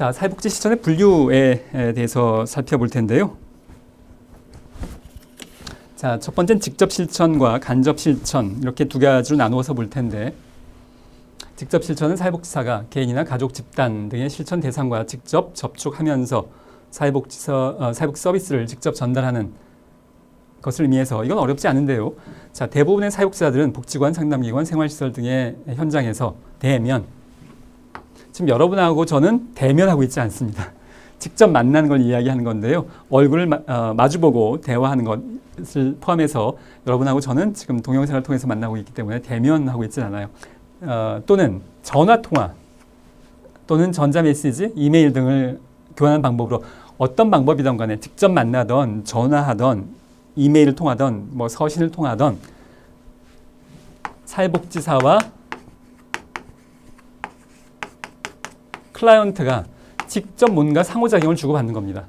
자, 사회복지 실천의 분류에 대해서 살펴볼 텐데요. 자, 첫 번째는 직접 실천과 간접 실천 이렇게 두 가지로 나누어서 볼 텐데 직접 실천은 사회복지사가 개인이나 가족, 집단 등의 실천 대상과 직접 접촉하면서 사회복지서 어, 사회복지 서비스를 직접 전달하는 것을 의미해서 이건 어렵지 않은데요. 자, 대부분의 사회복지사들은 복지관, 상담기관, 생활시설 등의 현장에서 대면 지금 여러분하고 저는 대면하고 있지 않습니다. 직접 만나는 걸 이야기하는 건데요. 얼굴을 마, 어, 마주보고 대화하는 것을 포함해서 여러분하고 저는 지금 동영상을 통해서 만나고 있기 때문에 대면하고 있지 않아요. 어, 또는 전화 통화 또는 전자 메시지, 이메일 등을 교환하는 방법으로 어떤 방법이든 간에 직접 만나던 전화하던 이메일을 통하던 뭐 서신을 통하던 사회복지사와 클라이언트가 직접 뭔가 상호작용을 주고받는 겁니다.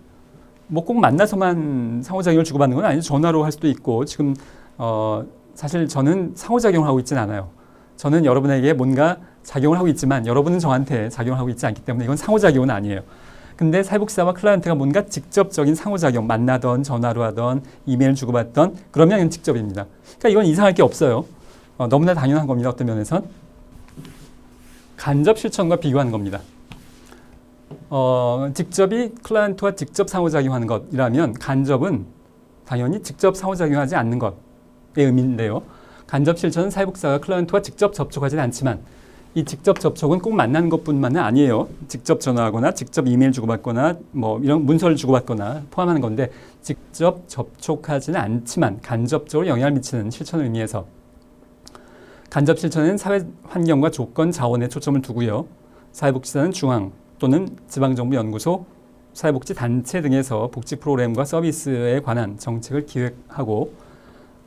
뭐 꼭 만나서만 상호작용을 주고받는 건 아니죠. 전화로 할 수도 있고 지금 어 사실 저는 상호작용을 하고 있지는 않아요. 저는 여러분에게 뭔가 작용을 하고 있지만 여러분은 저한테 작용을 하고 있지 않기 때문에 이건 상호작용은 아니에요. 근데 사회복지사와 클라이언트가 뭔가 직접적인 상호작용 만나던 전화로 하던 이메일 주고받던 그러면 이건 직접입니다. 그러니까 이건 이상할 게 없어요. 어, 너무나 당연한 겁니다. 어떤 면에선 간접 실천과 비교하는 겁니다. 어, 직접이 클라이언트와 직접 상호작용하는 것이라면 간접은 당연히 직접 상호작용하지 않는 것의 의미인데요. 간접 실천은 사회복지사가 클라이언트와 직접 접촉하지는 않지만 이 직접 접촉은 꼭 만나는 것뿐만은 아니에요. 직접 전화하거나 직접 이메일 주고받거나 뭐 이런 문서를 주고받거나 포함하는 건데 직접 접촉하지는 않지만 간접적으로 영향을 미치는 실천을 의미해서 간접 실천은 사회 환경과 조건 자원에 초점을 두고요. 사회복지사는 중앙 또는 지방정부 연구소, 사회복지 단체 등에서 복지 프로그램과 서비스에 관한 정책을 기획하고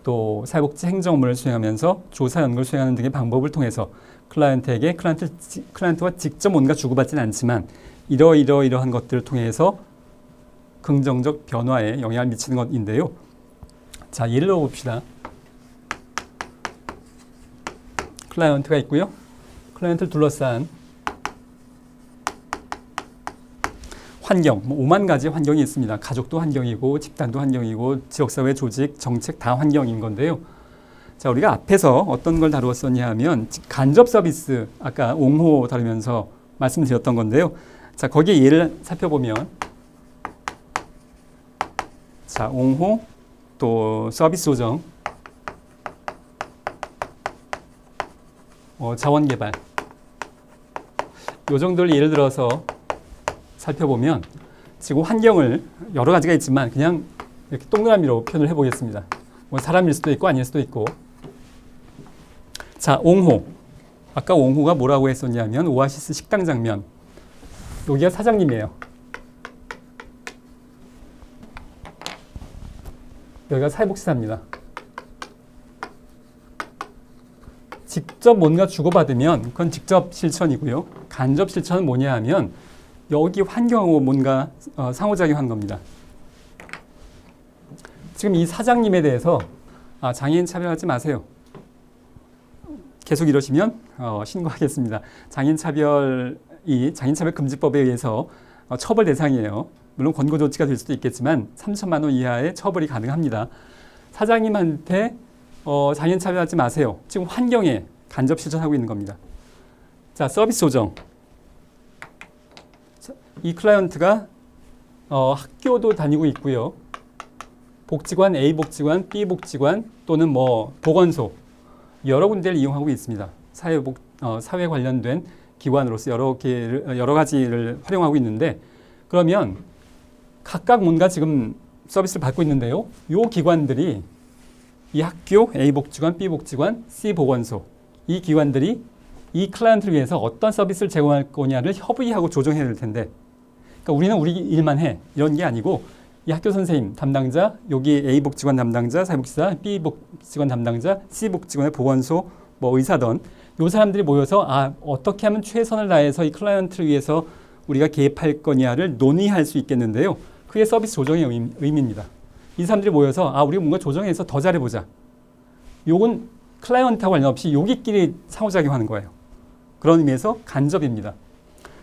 또 사회복지 행정 업무를 수행하면서 조사 연구를 수행하는 등의 방법을 통해서 클라이언트에게 클라이언트, 클라이언트와 직접 뭔가 주고받지는 않지만 이러이러이러한 것들을 통해서 긍정적 변화에 영향을 미치는 것인데요. 자, 예를 들어 봅시다. 클라이언트가 있고요. 클라이언트를 둘러싼 환경, 뭐 5만 가지 환경이 있습니다. 가족도 환경이고, 집단도 환경이고, 지역사회 조직, 정책 다 환경인 건데요. 자, 우리가 앞에서 어떤 걸 다루었었냐 하면 간접 서비스, 아까 옹호 다루면서 말씀드렸던 건데요. 자, 거기에 예를 살펴보면 자, 옹호 또 서비스 조정 어, 자원 개발 요 정도를 예를 들어서 살펴보면 지금 환경을 여러 가지가 있지만 그냥 이렇게 동그라미로 표현을 해보겠습니다. 뭐 사람일 수도 있고 아닐 수도 있고. 자, 옹호. 아까 옹호가 뭐라고 했었냐면 오아시스 식당 장면. 여기가 사장님이에요. 여기가 사회복지사입니다. 직접 뭔가 주고받으면 그건 직접 실천이고요. 간접 실천은 뭐냐 하면 여기 환경하고 뭔가 어, 상호작용한 겁니다. 지금 이 사장님에 대해서 아, 장애인 차별하지 마세요. 계속 이러시면 어, 신고하겠습니다. 장애인 차별이 장애인 차별 금지법에 의해서 어, 처벌 대상이에요. 물론 권고 조치가 될 수도 있겠지만 3천만 원 이하의 처벌이 가능합니다. 사장님한테 어, 장애인 차별하지 마세요. 지금 환경에 간접 실천하고 있는 겁니다. 자, 서비스 조정. 이 클라이언트가 어, 학교도 다니고 있고요. 복지관 A 복지관, B 복지관 또는 뭐 보건소 여러 군데를 이용하고 있습니다. 사회 복 어, 사회 관련된 기관으로서 여러 개를 여러 가지를 활용하고 있는데 그러면 각각 뭔가 지금 서비스를 받고 있는데요. 요 기관들이 이 학교 A 복지관, B 복지관, C 보건소 이 기관들이 이 클라이언트를 위해서 어떤 서비스를 제공할 거냐를 협의하고 조정해야 될 텐데 그러니까 우리는 우리 일만 해 이런 게 아니고 이 학교 선생님 담당자 여기 A 복지관 담당자 사회복지사 B 복지관 담당자 C 복지관의 보건소 뭐 의사던 요 사람들이 모여서 아 어떻게 하면 최선을 다해서 이 클라이언트를 위해서 우리가 개입할 거냐를 논의할 수 있겠는데요. 그게 서비스 조정의 의미, 의미입니다. 이 사람들이 모여서 아 우리가 뭔가 조정해서 더 잘해보자. 요건 클라이언트와 관련없이 여기끼리 상호작용하는 거예요. 그런 의미에서 간접입니다.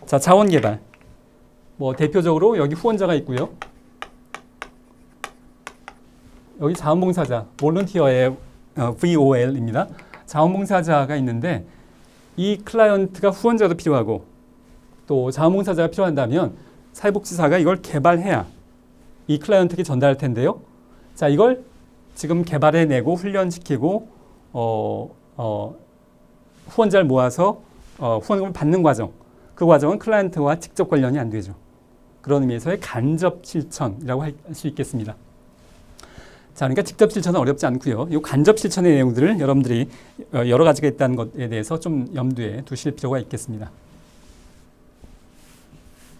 자 자원개발. 뭐 대표적으로 여기 후원자가 있고요. 여기 자원봉사자, 볼런티어의 어, VOL입니다. 자원봉사자가 있는데 이 클라이언트가 후원자도 필요하고 또 자원봉사자가 필요한다면 사회복지사가 이걸 개발해야 이 클라이언트에게 전달할 텐데요. 자, 이걸 지금 개발해내고 훈련시키고 어, 어, 후원자를 모아서 어, 후원금을 받는 과정. 그 과정은 클라이언트와 직접 관련이 안 되죠. 그런 의미에서의 간접 실천이라고 할 수 있겠습니다. 자, 그러니까 직접 실천은 어렵지 않고요. 이 간접 실천의 내용들을 여러분들이 어, 여러 가지가 있다는 것에 대해서 좀 염두에 두실 필요가 있겠습니다.